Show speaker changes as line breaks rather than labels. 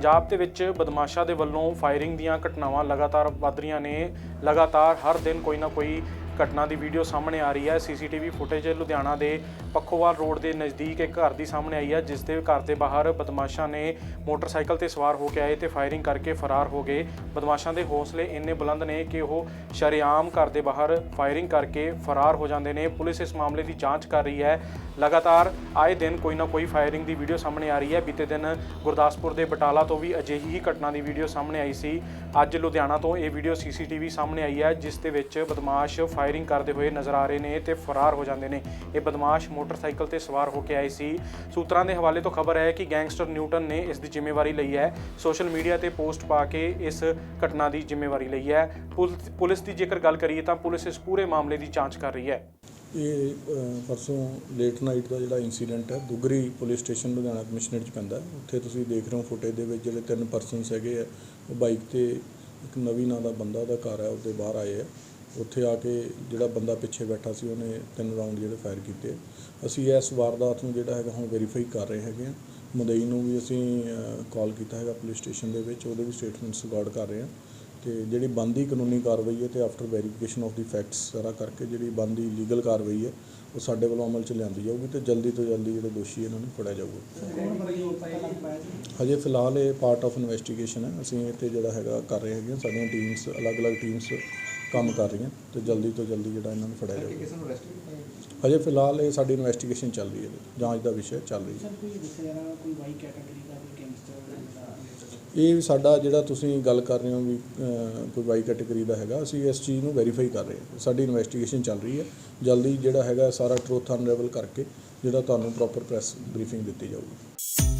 ਪੰਜਾਬ ਦੇ ਵਿੱਚ ਬਦਮਾਸ਼ਾਂ ਦੇ ਵੱਲੋਂ ਫਾਇਰਿੰਗ ਦੀਆਂ ਘਟਨਾਵਾਂ ਲਗਾਤਾਰ ਵੱਧ ਰਹੀਆਂ ਨੇ। ਲਗਾਤਾਰ ਹਰ ਦਿਨ ਕੋਈ ਨਾ ਕੋਈ ਘਟਨਾ ਦੀ ਵੀਡੀਓ ਸਾਹਮਣੇ ਆ ਰਹੀ ਹੈ। ਸੀਸੀਟੀਵੀ ਫੁਟੇਜ ਲੁਧਿਆਣਾ ਦੇ ਪੱਖੋਵਾਲ ਰੋਡ ਦੇ ਨਜ਼ਦੀਕ ਇੱਕ ਘਰ ਦੀ ਸਾਹਮਣੇ ਆਈ ਹੈ, ਜਿਸ ਦੇ ਘਰ ਦੇ ਬਾਹਰ ਬਦਮਾਸ਼ਾਂ ਨੇ ਮੋਟਰਸਾਈਕਲ ਤੇ ਸਵਾਰ ਹੋ ਕੇ ਆਏ ਤੇ ਫਾਇਰਿੰਗ ਕਰਕੇ ਫਰਾਰ ਹੋ ਗਏ। ਬਦਮਾਸ਼ਾਂ ਦੇ ਹੌਸਲੇ ਇੰਨੇ ਬੁਲੰਦ ਨੇ ਕਿ ਉਹ ਸ਼ਰੇਆਮ ਘਰ ਦੇ ਬਾਹਰ ਫਾਇਰਿੰਗ ਕਰਕੇ ਫਰਾਰ ਹੋ ਜਾਂਦੇ ਨੇ। ਪੁਲਿਸ ਇਸ ਮਾਮਲੇ ਦੀ ਜਾਂਚ ਕਰ ਰਹੀ ਹੈ। ਲਗਾਤਾਰ ਆਏ ਦਿਨ ਕੋਈ ਨਾ ਕੋਈ ਫਾਇਰਿੰਗ ਦੀ ਵੀਡੀਓ ਸਾਹਮਣੇ ਆ ਰਹੀ ਹੈ। ਬੀਤੇ ਦਿਨ ਗੁਰਦਾਸਪੁਰ ਦੇ ਬਟਾਲਾ ਤੋਂ ਵੀ ਅਜਿਹੀ ਹੀ ਘਟਨਾ ਦੀ ਵੀਡੀਓ ਸਾਹਮਣੇ ਆਈ ਸੀ। ਅੱਜ ਲੁਧਿਆਣਾ ਤੋਂ ਇਹ ਵੀਡੀਓ ਸੀਸੀਟੀਵੀ ਸਾਹਮਣੇ ਆਈ ਹੈ, ਜਿਸ ਦੇ ਵਿੱਚ ਬਦਮਾਸ਼ ਫਾਇਰ ਫਾਇਰਿੰਗ ਕਰਦੇ ਹੋਏ ਨਜ਼ਰ ਆ ਰਹੇ ਨੇ ਤੇ ਫਰਾਰ ਹੋ ਜਾਂਦੇ ਨੇ। ਇਹ ਬਦਮਾਸ਼ ਮੋਟਰਸਾਈਕਲ ਤੇ ਸਵਾਰ ਹੋ ਕੇ ਆਏ ਸੀ। ਸੂਤਰਾਂ ਦੇ ਹਵਾਲੇ ਤੋਂ ਖਬਰ ਹੈ ਕਿ ਗੈਂਗਸਟਰ ਨਿਊਟਨ ਨੇ ਇਸ ਦੀ ਜ਼ਿੰਮੇਵਾਰੀ ਲਈ ਹੈ। ਸੋਸ਼ਲ ਮੀਡੀਆ ਤੇ ਪੋਸਟ ਪਾ ਕੇ ਇਸ ਘਟਨਾ ਦੀ ਜ਼ਿੰਮੇਵਾਰੀ ਲਈ ਹੈ। ਪੁਲਿਸ- ਦੀ ਜੇਕਰ ਗੱਲ ਕਰੀਏ ਤਾਂ ਪੁਲਿਸ ਇਸ ਪੂਰੇ ਮਾਮਲੇ ਦੀ ਜਾਂਚ ਕਰ ਰਹੀ ਹੈ।
ਇਹ ਪਰਸੋਂ ਲੇਟ ਨਾਈਟ ਦਾ ਜਿਹੜਾ ਇਨਸੀਡੈਂਟ ਹੈ, Dugri police station Ludhiana commissioner ਚ ਪੈਂਦਾ ਉੱਥੇ ਤੁਸੀਂ ਦੇਖ ਰਹੇ ਹੋ ਫੁਟੇਜ ਦੇ ਵਿੱਚ ਜਿਹੜੇ ਤਿੰਨ ਪਰਸਨਸ ਹੈਗੇ ਆ ਉਹ ਬਾਈਕ ਤੇ ਇੱਕ ਨਵੀਂ ਨਾਂ ਦਾ ਬੰਦਾ ਦਾ ਘਰ ਹੈ, ਉਹਦੇ ਬਾਹਰ ਆਏ ਆ ਉੱਥੇ ਆ ਕੇ ਜਿਹੜਾ ਬੰਦਾ ਪਿੱਛੇ ਬੈਠਾ ਸੀ, ਉਹਨੇ ਤਿੰਨ ਰਾਉਂਡ ਜਿਹੜੇ ਫਾਇਰ ਕੀਤੇ। ਅਸੀਂ ਇਸ ਵਾਰਦਾਤ ਨੂੰ ਜਿਹੜਾ ਹੈਗਾ ਹੁਣ ਵੈਰੀਫਾਈ ਕਰ ਰਹੇ ਹੈਗੇ ਆ ਮੁਦਈ ਨੂੰ ਵੀ ਅਸੀਂ ਕਾਲ ਕੀਤਾ ਹੈਗਾ ਪੁਲਿਸ ਸਟੇਸ਼ਨ ਦੇ ਵਿੱਚ, ਉਹਦੇ ਵੀ ਸਟੇਟਮੈਂਟਸ ਰਿਕਾਰਡ ਕਰ ਰਹੇ ਆ ਤੇ ਜਿਹੜੀ ਬੰਦੀ ਕਾਨੂੰਨੀ ਕਾਰਵਾਈ ਹੈ ਤੇ after verification of the facts ਸਾਰਾ ਕਰਕੇ ਜਿਹੜੀ ਬੰਦੀ ਲੀਗਲ ਕਾਰਵਾਈ ਹੈ, ਉਹ ਸਾਡੇ ਵੱਲੋਂ ਅਮਲ ਚ ਲਿਆਂਦੀ ਜਾਊਗੀ ਤੇ ਜਲਦੀ ਤੋਂ ਜਲਦੀ ਜਿਹੜੇ ਦੋਸ਼ੀ ਇਹਨਾਂ ਨੂੰ ਫੜਿਆ ਜਾਊਗਾ। ਹਜੇ ਫਿਲਹਾਲ ਇਹ ਪਾਰਟ ਆਫ ਇਨਵੈਸਟੀਗੇਸ਼ਨ ਹੈ। ਅਸੀਂ ਇਹ ਤੇ ਜਿਹੜਾ ਹੈਗਾ ਕਰ ਰਹੇ ਹੈਗੇ ਹਾਂ। ਸਾਡੀਆਂ ਟੀਮਸ ਅਲੱਗ-ਅਲੱਗ ਟੀਮਸ ਕੰਮ ਕਰ ਰਹੀਆਂ ਤੇ ਜਲਦੀ ਤੋਂ ਜਲਦੀ ਜਿਹੜਾ ਇਹਨਾਂ ਨੂੰ ਫੜਿਆ ਜਾਊਗਾ ਹਜੇ ਫਿਲਹਾਲ ਇਹ ਸਾਡੀ ਇਨਵੈਸਟੀਗੇਸ਼ਨ ਚੱਲ ਰਹੀ ਹੈ ਜਾਂਚ ਦਾ ਵਿਸ਼ਾ ਚੱਲ ਰਹੀ ਹੈ।
ਸਰ ਕੋਈ ਦੱਸਿਆ ਜਾ ਰਿਹਾ ਕੋਈ ਵਾਈ ਕੈਟਾਗਰੀ ਦਾ ਕੋਈ ਗੈਂਗਸਟਰ
ਇਹ ਵੀ ਸਾਡਾ ਜਿਹੜਾ ਤੁਸੀਂ ਗੱਲ ਕਰ ਰਹੇ ਹੋ ਵੀ ਕੋਈ ਵਾਈ ਕੈਟਾਗਰੀ ਦਾ ਹੈਗਾ ਅਸੀਂ ਇਸ ਚੀਜ਼ ਨੂੰ ਵੈਰੀਫਾਈ ਕਰ ਰਹੇ ਹਾਂ। ਸਾਡੀ ਇਨਵੈਸਟੀਗੇਸ਼ਨ ਚੱਲ ਰਹੀ ਹੈ। ਜਲਦੀ ਜਿਹੜਾ ਹੈਗਾ ਸਾਰਾ ਟਰੂਥ ਅਨਰੇਵਲ ਕਰਕੇ ਜਿਹੜਾ ਤੁਹਾਨੂੰ ਪ੍ਰੋਪਰ ਪ੍ਰੈਸ ਬਰੀਫਿੰਗ ਦਿੱਤੀ ਜਾਊਗੀ।